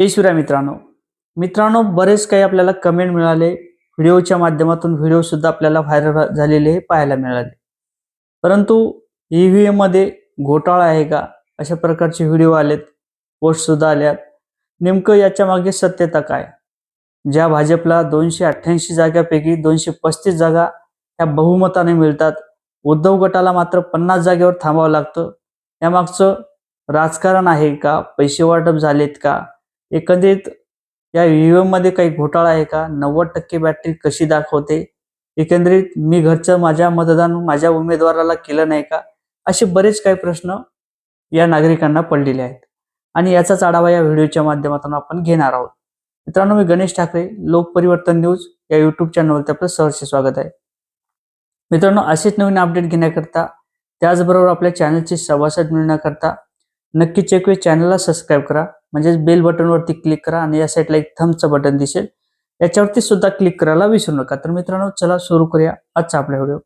जय शिवराय मित्रांनो. मित्रांनो बरेच काही आपल्याला कमेंट मिळाले. व्हिडिओच्या माध्यमातून व्हिडिओ सुद्धा आपल्याला व्हायरल झालेले हे पाहायला मिळाले. परंतु ईव्हीएममध्ये घोटाळा आहे का? अशा प्रकारचे व्हिडिओ आलेत पोस्ट सुद्धा आल्यात. नेमकं याच्या मागे सत्यता काय? ज्या भाजपला दोनशे अठ्ठ्याऐंशी जागापैकी दोनशे पस्तीस जागा ह्या बहुमताने मिळतात उद्धव गटाला मात्र पन्नास जागेवर थांबावं लागतं. यामागचं राजकारण आहे का? पैसे वाटप झालेत का? एकंदरीत या ईव्हीएममध्ये काही घोटाळा आहे का? नव्वद टक्के बॅटरी कशी दाखवते? एकंदरीत मी घरचं माझ्या मतदान माझ्या उमेदवाराला केलं नाही का? असे बरेच काही प्रश्न या नागरिकांना पडलेले आहेत. आणि याचाच आढावा या व्हिडिओच्या माध्यमातून आपण घेणार आहोत. मित्रांनो मी गणेश ठाकरे लोकपरिवर्तन न्यूज या युट्यूब चॅनलवरती आपलं सहर्ष स्वागत आहे. मित्रांनो असेच नवीन अपडेट घेण्याकरता त्याचबरोबर आपल्या चॅनलचे सभासद मिळण्याकरता नक्कीच एक चॅनलला सबस्क्राईब करा. म्हणजेच बेल बटनवरती क्लिक करा आणि या साईडला एक थमचं बटन दिसेल. याच्यावरती सुद्धा क्लिक करायला विसरू नका. तर मित्रांनो चला सुरू करूया आजचा आपला व्हिडिओ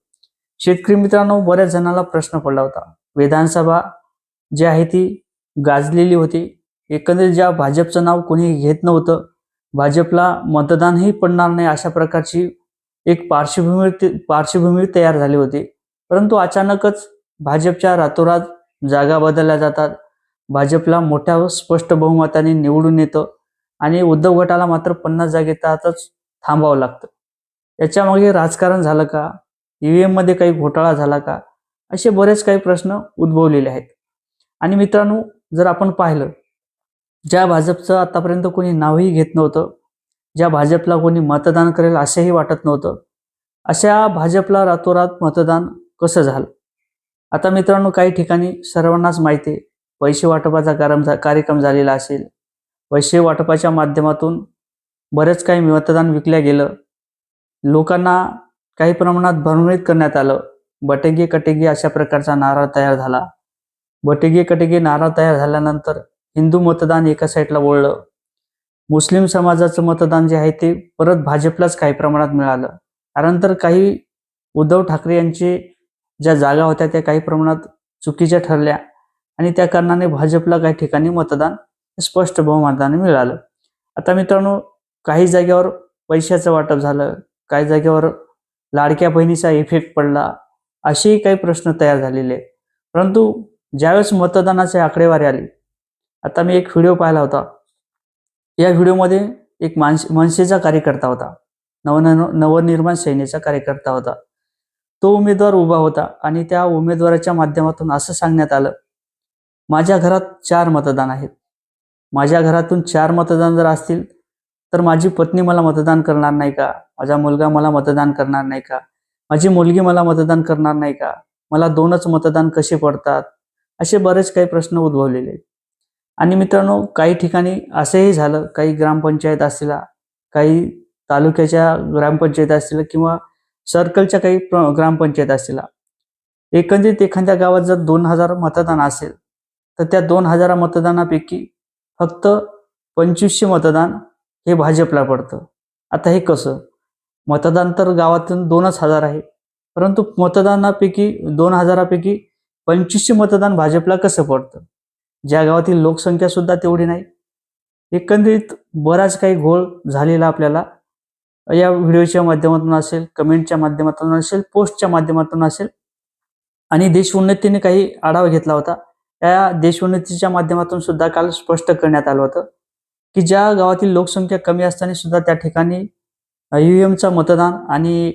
शेतकरी मित्रांनो बऱ्याच जणांना प्रश्न पडला होता. विधानसभा जी आहे ती गाजलेली होती. एकंदरीत ज्या भाजपचं नाव कोणी घेत नव्हतं भाजपला मतदानही पडणार नाही अशा प्रकारची एक पार्श्वभूमी पार्श्वभूमी तयार झाली होती. परंतु अचानकच भाजपच्या रातोरात जागा बदलल्या जातात. भाजपला मोठ्या व स्पष्ट बहुमताने निवडून येतं आणि उद्धव गटाला मात्र पन्नास जागेतातच थांबावं लागतं. याच्यामागे राजकारण झालं का? ईव्हीएममध्ये काही घोटाळा झाला का? असे बरेच काही प्रश्न उद्भवलेले आहेत. आणि मित्रांनो जर आपण पाहिलं ज्या भाजपचं आतापर्यंत कोणी नावही घेत नव्हतं ज्या भाजपला कोणी मतदान करेल असंही वाटत नव्हतं अशा भाजपला रातोरात मतदान कसं झालं? आता मित्रांनो काही ठिकाणी सर्वांनाच माहिती आहे पैसे वाटपाचा कारम कार्यक्रम झालेला असेल. पैसे वाटपाच्या माध्यमातून बरेच काही मतदान विकल्या गेलं. लोकांना काही प्रमाणात भरमणीत करण्यात आलं. बटेगे कटेगे अशा प्रकारचा नारा तयार झाला. बटेगे कटेगे नारा तयार झाल्यानंतर हिंदू मतदान एका साईडला वळलं. मुस्लिम समाजाचं मतदान जे आहे ते परत भाजपलाच काही प्रमाणात मिळालं. कारण तर काही उद्धव ठाकरे यांचे ज्या जागा होत्या त्या काही प्रमाणात चुकीच्या ठरल्या. आणि त्या कारणाने भाजपला काही ठिकाणी मतदान स्पष्ट बहुमताने मिळालं. आता मित्रांनो काही जागेवर पैशाचं वाटप झालं काही जागेवर लाडक्या बहिणीचा इफेक्ट पडला असेही काही प्रश्न तयार झालेले आहेत. परंतु ज्यावेळेस मतदानाची आकडेवारी आली आता मी एक व्हिडिओ पाहिला होता. या व्हिडिओमध्ये एक मानस मनसेचा कार्यकर्ता होता. नवन नवनिर्माण सेनेचा कार्यकर्ता होता. तो उमेदवार उभा होता आणि त्या उमेदवाराच्या माध्यमातून असं सांगण्यात आलं माझ्या घरात चार मतदान आहेत. माझ्या घरातून चार मतदान जर असतील तर माझी पत्नी मला मतदान करणार नाही का? माझा मुलगा मला मतदान करणार नाही का? माझी मुलगी मला मतदान करणार नाही का? मला दोनच मतदान कसे पडतात? असे बरेच काही प्रश्न उद्भवलेले आहेत. आणि मित्रांनो काही ठिकाणी असंही झालं काही ग्रामपंचायत असतील काही तालुक्याच्या ग्रामपंचायत असतील किंवा सर्कलच्या काही ग्रामपंचायत असतील एकंदरीत एखाद्या गावात जर दोन हजार मतदान असेल तर त्या दोन हजार मतदानापैकी फक्त पंचवीसशे मतदान हे भाजपला पडतं. आता हे कसं? मतदान तर गावातून दोनच हजार आहे परंतु मतदानापैकी दोन हजारापैकी पंचवीसशे मतदान भाजपला कसं पडतं? ज्या गावातील लोकसंख्या सुद्धा तेवढी नाही. एकंदरीत बराच काही घोळ झालेला आपल्याला या व्हिडिओच्या माध्यमातून असेल कमेंटच्या माध्यमातून असेल पोस्टच्या माध्यमातून असेल. आणि देश उन्नतीने काही आढावा घेतला होता. या देश उन्नतीच्या माध्यमातून सुद्धा काल स्पष्ट करण्यात आलं होतं की ज्या गावातील लोकसंख्या कमी असताना सुद्धा त्या ठिकाणी युएमचं मतदान आणि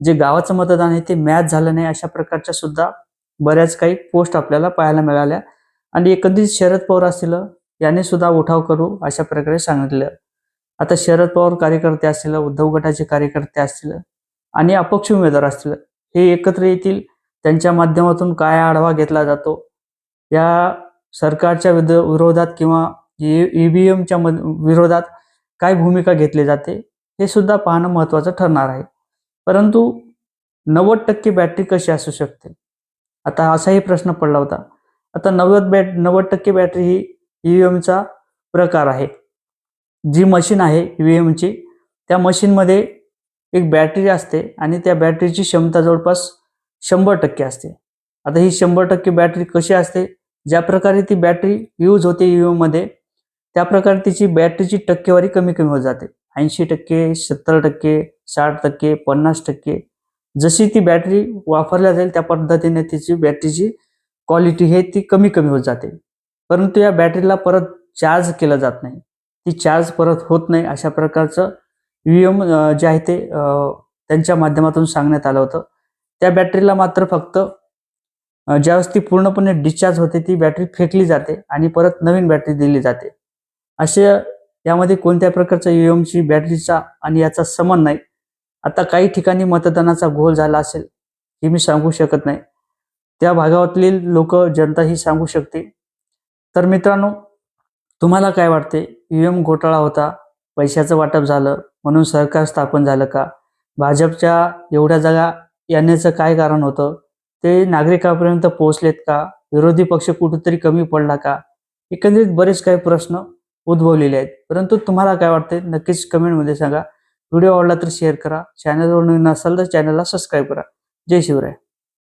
जे गावाचं मतदान आहे ते मॅच झालं नाही अशा प्रकारच्या सुद्धा बऱ्याच काही पोस्ट आपल्याला पाहायला मिळाल्या. आणि एकंदरीत शरद पवार असतील याने सुद्धा उठाव करू अशा प्रकारे सांगितलं. आता शरद पवार कार्यकर्ते असतील उद्धव गटाचे कार्यकर्ते असतील आणि अपक्ष उमेदवार असतील हे एकत्र येतील त्यांच्या माध्यमातून काय आढावा घेतला जातो या सरकारच्या विरोधात किंवा ईव्हीएमच्या विरोधात काय भूमिका घेतली जाते हे सुद्धा पाहणं महत्वाचं ठरणार आहे. परंतु नव्वद टक्के बॅटरी कशी असू शकते? आता असाही प्रश्न पडला होता. आता नव्वद बॅट नव्वद टक्के बॅटरी ही ई व्ही एमचा प्रकार आहे. जी मशीन आहे ईव्हीएमची त्या मशीनमध्ये एक बॅटरी असते आणि त्या बॅटरीची क्षमता जवळपास शंभर टक्के असते. आता ही शंभर टक्के बॅटरी कशी असते ज्या प्रकारे ती बॅटरी यूज होते मध्ये त्या प्रकारे तिची बॅटरीची टक्केवारी कमी कमी होत जाते. ऐंशी टक्के सत्तर टक्के साठ टक्के पन्नास टक्के जशी ती बॅटरी वापरल्या जाईल त्या पद्धतीने तिची बॅटरीची क्वालिटी हे ती कमी कमी होत जाते. परंतु या बॅटरीला परत चार्ज केलं जात नाही. ती चार्ज परत होत नाही अशा प्रकारचं यू एम जे आहे ते त्यांच्या माध्यमातून सांगण्यात आलं होतं. त्या बॅटरीला मात्र फक्त ज्यावेळेस ती पूर्णपणे डिस्चार्ज होते ती बॅटरी फेकली जाते आणि परत नवीन बॅटरी दिली जाते. असे यामध्ये कोणत्या प्रकारचा ईएमची बॅटरीचा आणि याचा समन नाही. आता काही ठिकाणी मतदानाचा घोळ झाला असेल हे मी सांगू शकत नाही. त्या भागातील लोक जनता ही सांगू शकते तर मित्रांनो तुम्हाला काय वाटते? ईएम घोटाळा होता पैशाचं वाटप झालं म्हणून सरकार स्थापन झालं का? भाजपच्या एवढ्या जागा येण्याचं काय कारण होतं? ते नागरिकांपर्यंत पोहोचलेत का? विरोधी पक्ष कुठेतरी कमी पडला का? एकंदरीत बरेच काही प्रश्न उद्भवलेले आहेत. परंतु तुम्हाला काय वाटते नक्कीच कमेंटमध्ये सांगा. व्हिडिओ आवडला तर शेअर करा. चॅनलवर नवीन असाल तर चॅनलला सबस्क्राईब करा. जय शिवराय.